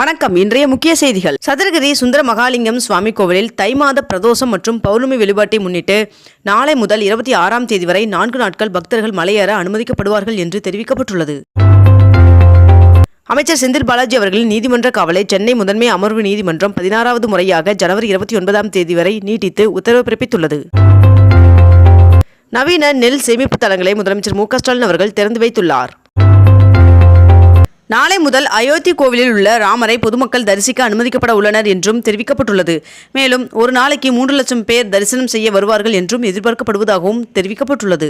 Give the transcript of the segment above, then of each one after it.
வணக்கம். இன்றைய முக்கிய செய்திகள். சதுரகிரி சுந்தர மகாலிங்கம் சுவாமி கோவிலில் தை மாத பிரதோஷம் மற்றும் பௌர்ணமி வழிபாட்டை முன்னிட்டு நாளை முதல் இருபத்தி ஆறாம் தேதி வரை நான்கு நாட்கள் பக்தர்கள் மலையேற அனுமதிக்கப்படுவார்கள் என்று தெரிவிக்கப்பட்டுள்ளது. அமைச்சர் செந்தில் பாலாஜி அவர்களின் நீதிமன்ற காவலை சென்னை முதன்மை அமர்வு நீதிமன்றம் பதினாறாவது முறையாக ஜனவரி இருபத்தி ஒன்பதாம் தேதி வரை நீட்டித்து உத்தரவு பிறப்பித்துள்ளது. நவீன நெல் சேமிப்பு தளங்களை முதலமைச்சர் மு க ஸ்டாலின் அவர்கள் திறந்து வைத்துள்ளார். நாளை முதல் அயோத்தி கோவிலில் உள்ள ராமரை பொதுமக்கள் தரிசிக்க அனுமதிக்கப்பட உள்ளனர் என்றும் தெரிவிக்கப்பட்டுள்ளது. மேலும் ஒரு நாளைக்கு மூன்று லட்சம் பேர் தரிசனம் செய்ய வருவார்கள் என்றும் எதிர்பார்க்கப்படுவதாகவும் தெரிவிக்கப்பட்டுள்ளது.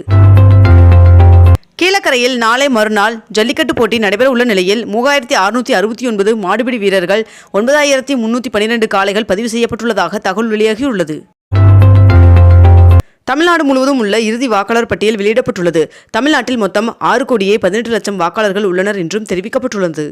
கீழக்கரையில் நாளை மறுநாள் ஜல்லிக்கட்டு போட்டி நடைபெற உள்ள நிலையில் மூவாயிரத்தி அறுநூத்தி அறுபத்தி ஒன்பது மாடுபிடி வீரர்கள் ஒன்பதாயிரத்தி முன்னூற்றி பன்னிரெண்டு காளைகள் பதிவு செய்யப்பட்டுள்ளதாக தகவல் வெளியாகியுள்ளது. தமிழ்நாடு முழுவதும் உள்ள இறுதி வாக்காளர் பட்டியல் வெளியிடப்பட்டுள்ளது. தமிழ்நாட்டில் மொத்தம் ஆறு கோடியே பதினெட்டு லட்சம் வாக்காளர்கள் உள்ளனர் என்றும் தெரிவிக்கப்பட்டுள்ளது.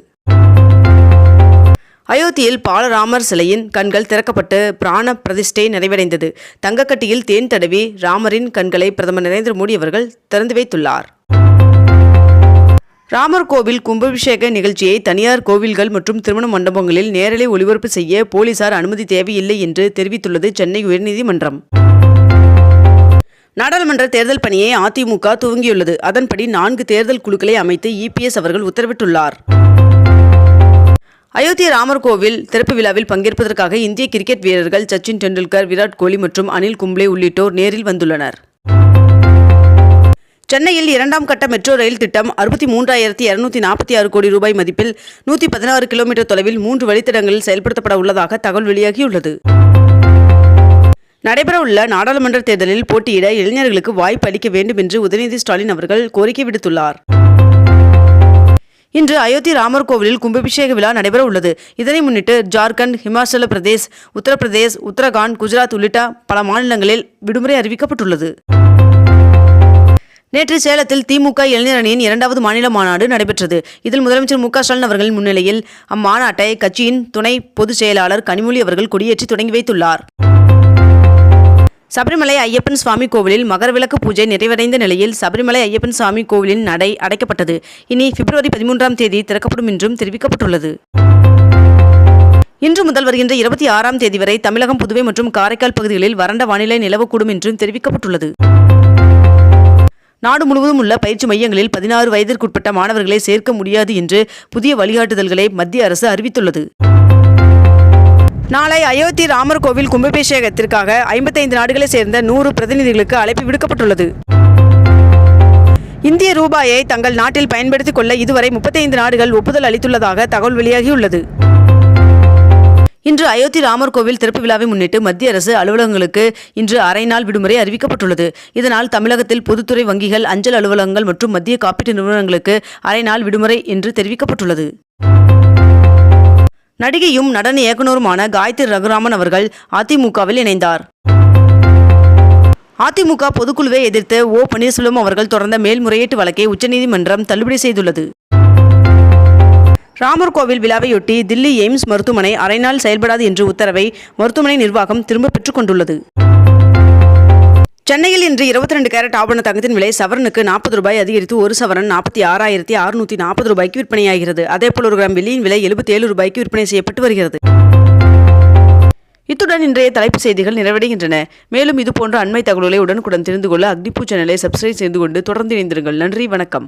அயோத்தியில் பாலராமர் சிலையின் கண்கள் திறக்கப்பட்டு பிராண பிரதிஷ்டை நிறைவடைந்தது. தங்கக்கட்டியில் தேன் தடவி ராமரின் கண்களை பிரதமர் நரேந்திர மோடி அவர்கள் திறந்து வைத்துள்ளார். ராமர் கோவில் கும்பாபிஷேக நிகழ்ச்சியை தனியார் கோவில்கள் மற்றும் திருமண மண்டபங்களில் நேரலை ஒளிபரப்பு செய்ய போலீசார் அனுமதி தேவையில்லை என்று தெரிவித்துள்ளது சென்னை உயர்நீதிமன்றம். நாடாளுமன்ற தேர்தல் பணியை அதிமுக துவங்கியுள்ளது. அதன்படி நான்கு தேர்தல் குழுக்களை அமைத்து இபிஎஸ் அவர்கள் உத்தரவிட்டுள்ளார். அயோத்தி ராமர் கோவில் திறப்பு விழாவில் பங்கேற்பதற்காக இந்திய கிரிக்கெட் வீரர்கள் சச்சின் டெண்டுல்கர் விராட் கோலி மற்றும் அனில் கும்ப்ளே உள்ளிட்டோர் நேரில் வந்துள்ளனர். சென்னையில் இரண்டாம் கட்ட மெட்ரோ ரயில் திட்டம் அறுபத்தி மூன்றாயிரத்தி இருநூத்தி நாற்பத்தி ஆறு கோடி ரூபாய் மதிப்பில் நூற்றி பதினாறு கிலோமீட்டர் தொலைவில் மூன்று வழித்தடங்களில் செயல்படுத்தப்பட உள்ளதாக தகவல் வெளியாகியுள்ளது. நடைபெறவுள்ள நாடாளுமன்ற தேர்தலில் போட்டியிட இளைஞர்களுக்கு வாய்ப்பு அளிக்க வேண்டும் என்று உதயநிதி ஸ்டாலின் அவர்கள் கோரிக்கை விடுத்துள்ளார். இன்று அயோத்தி ராமர் கோவிலில் கும்பாபிஷேக விழா நடைபெற உள்ளது இதனை முன்னிட்டு ஜார்க்கண்ட் ஹிமாச்சல பிரதேஷ் உத்தரப்பிரதேஷ் உத்தரகாண்ட் குஜராத் உள்ளிட்ட பல மாநிலங்களில் விடுமுறை அறிவிக்கப்பட்டுள்ளது. நேற்று சேலத்தில் திமுக இளைஞர் அணியின் இரண்டாவது மாநில மாநாடு நடைபெற்றது. இதில் முதலமைச்சர் மு க ஸ்டாலின் அவர்களின் முன்னிலையில் அம்மாநாட்டை கட்சியின் துணை பொதுச் செயலாளர் கனிமொழி அவர்கள் கொடியேற்றி தொடங்கி வைத்துள்ளார். சபரிமலை ஐயப்பன் சுவாமி கோவிலில் மகரவிளக்கு பூஜை நிறைவடைந்த நிலையில் சபரிமலை ஐயப்பன் சுவாமி கோவிலின் நடை அடைக்கப்பட்டது. இனி பிப்ரவரி பதிமூன்றாம் தேதி திறக்கப்படும் என்றும் தெரிவிக்கப்பட்டுள்ளது. இன்று முதல் வருகின்ற இருபத்தி ஆறாம் தேதி வரை தமிழகம் புதுவை மற்றும் காரைக்கால் பகுதிகளில் வறண்ட வானிலை நிலவக்கூடும் என்றும் தெரிவிக்கப்பட்டுள்ளது. நாடு முழுவதும் உள்ள பயிற்சி மையங்களில் பதினாறு வயதிற்குட்பட்ட மாணவர்களை சேர்க்க முடியாது என்று புதிய வழிகாட்டுதல்களை மத்திய அரசு அறிவித்துள்ளது. நாளை அயோத்தி ராமர் கோவில் கும்பாபிஷேகத்திற்காக ஐம்பத்தைந்து நாடுகளை சேர்ந்த நூறு பிரதிநிதிகளுக்கு அழைப்பு விடுக்கப்பட்டுள்ளது. இந்திய ரூபாயை தங்கள் நாட்டில் பயன்படுத்திக் கொள்ள இதுவரை முப்பத்தைந்து நாடுகள் ஒப்புதல் அளித்துள்ளதாக தகவல் வெளியாகியுள்ளது. இன்று அயோத்தி ராமர் கோவில் திறப்பு விழாவை முன்னிட்டு மத்திய அரசு அலுவலகங்களுக்கு இன்று அரை நாள் விடுமுறை அறிவிக்கப்பட்டுள்ளது. இதனால் தமிழகத்தில் பொதுத்துறை வங்கிகள் அஞ்சல் அலுவலகங்கள் மற்றும் மத்திய காப்பீட்டு நிறுவனங்களுக்கு அரை நாள் விடுமுறை என்று தெரிவிக்கப்பட்டுள்ளது. நடிகையும் நடன இயக்குனருமான காயத்ரி ரகுராமன் அவர்கள் அதிமுகவில் இணைந்தார். அதிமுக பொதுக்குழுவை எதிர்த்து ஓ பன்னீர்செல்வம் அவர்கள் தொடர்ந்த மேல்முறையீட்டு வழக்கை உச்சநீதிமன்றம் தள்ளுபடி செய்துள்ளது. ராமர் கோவில் விழாவையொட்டி தில்லி எய்ம்ஸ் மருத்துவமனை அரை நாள் செயல்படாது என்று உத்தரவை மருத்துவமனை நிர்வாகம் திரும்ப பெற்றுக் கொண்டுள்ளது. சென்னையில் இன்று இருபத்தி ரெண்டு கேரட் ஆபரண தங்கத்தின் விலை சவரனுக்கு நாற்பது ரூபாய் அதிகரித்து ஒரு சவரன் நாற்பத்தி ஆறாயிரத்தி அறுநூற்றி நாற்பது ரூபாய்க்கு விற்பனையாகிறது. அதேபோல் ஒரு கிராம் வெள்ளியின் விலை எழுபத்தி ஏழு ரூபாய்க்கு விற்பனை செய்யப்பட்டு வருகிறது. இத்துடன் இன்றைய தலைப்பு செய்திகள் நிறைவடைகின்றன. மேலும் இதுபோன்ற அண்மை தகவல்களை உடனுக்குடன் தெரிந்து கொள்ள அக்னிபூ சேனலை சப்ஸ்கிரைப் செய்து கொண்டு தொடர்ந்து இணைந்திருங்கள். நன்றி வணக்கம்.